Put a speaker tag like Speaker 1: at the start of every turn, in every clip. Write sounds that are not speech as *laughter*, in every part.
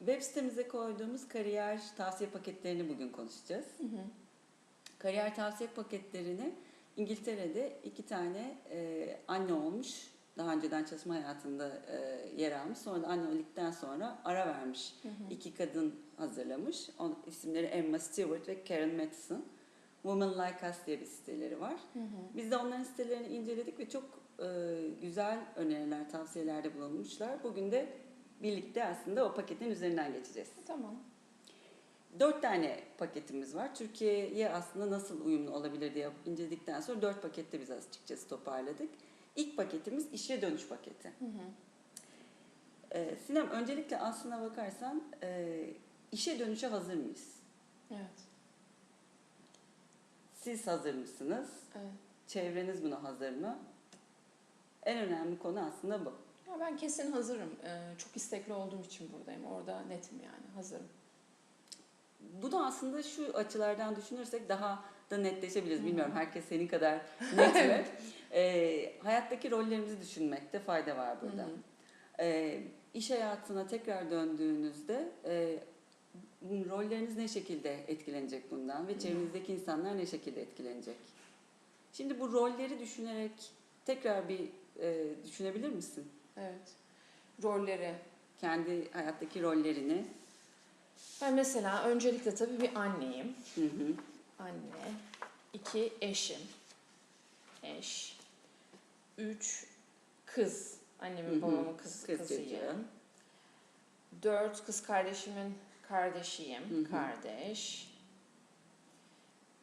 Speaker 1: Web sitemize koyduğumuz kariyer tavsiye paketlerini bugün konuşacağız. Kariyer tavsiye paketlerini İngiltere'de iki tane e, anne olmuş, daha önceden çalışma hayatında e, yer almış, sonra da anne olduktan sonra ara vermiş iki kadın hazırlamış. On, isimleri Emma Stewart ve Karen Matheson. Women Like Us diye bir siteleri var. Biz de onların sitelerini inceledik ve çok e, güzel öneriler, tavsiyelerde bulunmuşlar. Bugün de birlikte aslında o paketin üzerinden geçeceğiz.
Speaker 2: Tamam.
Speaker 1: Dört tane paketimiz var. Türkiye'ye aslında nasıl uyumlu olabilir diye inceledikten sonra dört pakette biz açıkçası toparladık. İlk paketimiz işe dönüş paketi. Ee, Sinem öncelikle aslına bakarsan e, işe dönüşe hazır mıyız?
Speaker 2: Evet.
Speaker 1: Siz hazır mısınız?
Speaker 2: evet.
Speaker 1: Çevreniz buna hazır mı? En önemli konu aslında bu.
Speaker 2: Ya ben kesin hazırım. Ee, çok istekli olduğum için buradayım. Orada netim yani. Hazırım.
Speaker 1: Bu da aslında şu açılardan düşünürsek daha da netleşebiliriz. Bilmiyorum herkes senin kadar *laughs* net mi? Ee, hayattaki rollerimizi düşünmekte fayda var burada. Ee, iş hayatına tekrar döndüğünüzde e, bu rolleriniz ne şekilde etkilenecek bundan ve çevrenizdeki insanlar ne şekilde etkilenecek? Şimdi bu rolleri düşünerek tekrar bir e, düşünebilir misin?
Speaker 2: Evet. Rolleri.
Speaker 1: Kendi hayattaki rollerini.
Speaker 2: Ben mesela öncelikle tabii bir anneyim.
Speaker 1: Hı hı.
Speaker 2: Anne. iki eşim. Eş. Üç kız. Annemin
Speaker 1: Hı hı.
Speaker 2: babamın kız,
Speaker 1: Kız
Speaker 2: kızıyım. Dört kız kardeşimin kardeşiyim.
Speaker 1: Hı hı.
Speaker 2: Kardeş.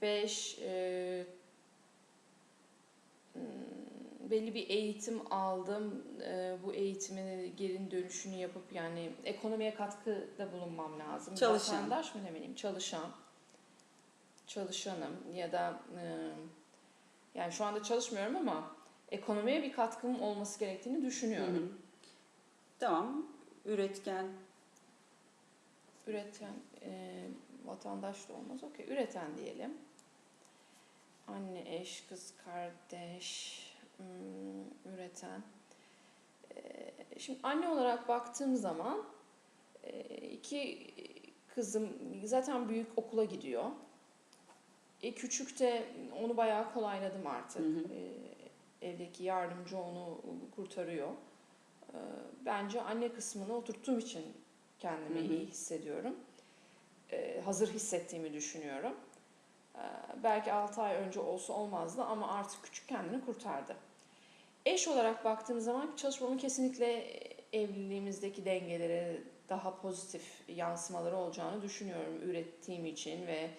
Speaker 2: Beş e, hmm, belli bir eğitim aldım. E, bu eğitimin geri dönüşünü yapıp yani ekonomiye katkıda bulunmam lazım.
Speaker 1: Çalışan.
Speaker 2: Vatandaş mı demeliyim? Çalışan. Çalışanım ya da e, yani şu anda çalışmıyorum ama ekonomiye bir katkım olması gerektiğini
Speaker 1: Hı
Speaker 2: düşünüyorum.
Speaker 1: hı. Tamam. Üretken.
Speaker 2: Üreten e, vatandaş da olmaz. Okey. Üreten diyelim. Anne, eş, kız, kardeş, üreten. E, şimdi anne olarak baktığım zaman iki kızım zaten büyük okula gidiyor. E, küçük de onu bayağı kolayladım artık.
Speaker 1: Hı hı.
Speaker 2: E, evdeki yardımcı onu kurtarıyor. E, bence anne kısmını oturttuğum için kendimi
Speaker 1: Hı hı.
Speaker 2: iyi hissediyorum. E, hazır hissettiğimi düşünüyorum. E, belki 6 ay önce olsa olmazdı ama artık küçük kendini kurtardı. Eş olarak baktığım zaman çalışmamın kesinlikle evliliğimizdeki dengelere daha pozitif yansımaları olacağını düşünüyorum ürettiğim için ve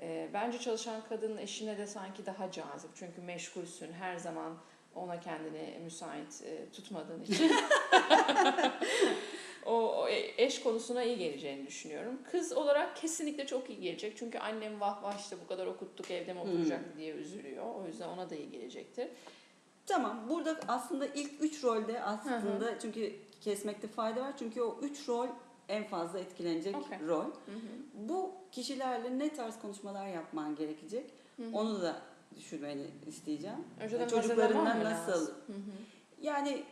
Speaker 2: e, bence çalışan kadın eşine de sanki daha cazip çünkü meşgulsün her zaman ona kendini müsait e, tutmadığın için *laughs* o, o eş konusuna iyi geleceğini düşünüyorum. Kız olarak kesinlikle çok iyi gelecek. Çünkü annem vah vah işte bu kadar okuttuk evde mi oturacak diye üzülüyor. O yüzden ona da iyi gelecektir.
Speaker 1: Tamam. Burada aslında ilk üç rolde aslında çünkü kesmekte fayda var. Çünkü o üç rol en fazla etkilenecek
Speaker 2: Okey.
Speaker 1: rol.
Speaker 2: Hı hı.
Speaker 1: Bu kişilerle ne tarz konuşmalar yapman gerekecek?
Speaker 2: Hı hı.
Speaker 1: Onu da düşünmeni isteyeceğim.
Speaker 2: Önceden
Speaker 1: Çocuklarından nasıl?
Speaker 2: Hı hı.
Speaker 1: Yani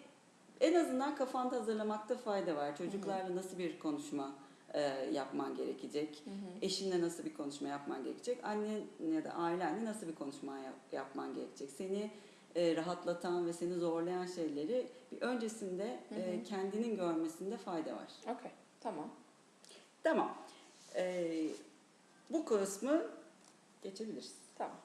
Speaker 1: en azından kafanda hazırlamakta fayda var. Çocuklarla nasıl bir konuşma e, yapman gerekecek?
Speaker 2: Hı hı.
Speaker 1: Eşinle nasıl bir konuşma yapman gerekecek? Annen ya da ailenle nasıl bir konuşma yap- yapman gerekecek? Seni e, rahatlatan ve seni zorlayan şeyleri bir öncesinde
Speaker 2: Hı
Speaker 1: e, kendinin görmesinde fayda var.
Speaker 2: Okey. Tamam.
Speaker 1: Tamam. E, bu kısmı geçebiliriz.
Speaker 2: Tamam.